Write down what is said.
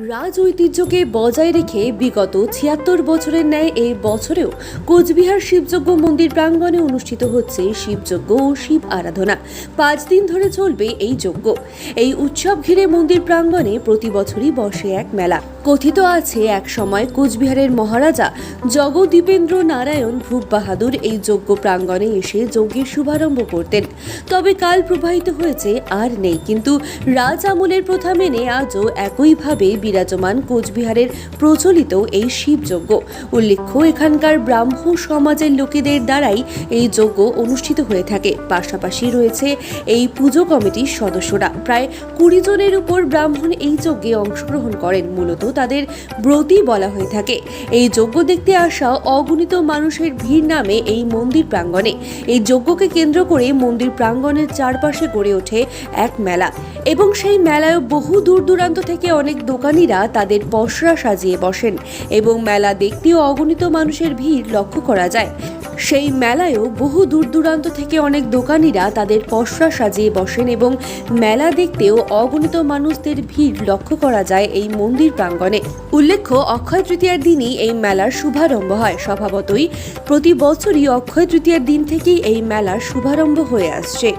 রাজ ঐতিহ্যকে বজায় রেখে বিগত ছিয়াত্তর বছরের ন্যায় এই বছরেও কোচবিহার শিবযজ্ঞ মন্দির প্রাঙ্গণে অনুষ্ঠিত হচ্ছে শিবযজ্ঞ ও শিব আরাধনা। পাঁচ দিন ধরে চলবে এই যজ্ঞ। এই উৎসব ঘিরে মন্দির প্রাঙ্গণে প্রতি বছরই বসে এক মেলা। কথিত আছে, এক সময় কোচবিহারের মহারাজা জগদীপেন্দ্র নারায়ণ ভূপ বাহাদুর এই যজ্ঞ প্রাঙ্গণে এসে যজ্ঞের শুভারম্ভ করতেন। তবে কাল প্রবাহিত হয়েছে, আর নেই। কিন্তু রাজ আমলের প্রথা মেনে আজও একইভাবে বিরাজমান কোচবিহারের প্রচলিত এই শিবযজ্ঞ। উল্লেখ্য, এখানকার ব্রাহ্ম সমাজের লোকেদের দ্বারাই এই যজ্ঞ অনুষ্ঠিত হয়ে থাকে। পাশাপাশি রয়েছে এই পুজো কমিটির সদস্যরা। প্রায় কুড়ি জনের উপর ব্রাহ্মণ এই যজ্ঞে অংশগ্রহণ করেন। মূলত তাদের ব্রতী বলা হয়ে থাকে। এই যজ্ঞ দেখতে আসা অগণিত মানুষের ভিড় নামে এই মন্দির প্রাঙ্গণে। এই যজ্ঞকে কেন্দ্র করে মন্দির প্রাঙ্গণের চারপাশে গড়ে ওঠে এক মেলা। এবং সেই মেলায় বহু দূর দূরান্ত থেকে অনেক দোকানিরা তাদের পসরা সাজিয়ে বসেন এবং মেলা দেখতেও অগণিত মানুষের ভিড় লক্ষ্য করা যায়। সেই মেলায়ও বহু দূর দূরান্ত থেকে অনেক দোকানিরা তাদের পসরা সাজিয়ে বসেন এবং মেলা দেখতেও অগণিত মানুষদের ভিড় লক্ষ্য করা যায় এই মন্দির প্রাঙ্গণে। উল্লেখ্য, অক্ষয় তৃতীয়ার দিনই এই মেলার শুভারম্ভ হয়। স্বভাবতই প্রতি বছরই অক্ষয় তৃতীয়ার দিন থেকেই এই মেলার শুভারম্ভ হয়ে আসছে।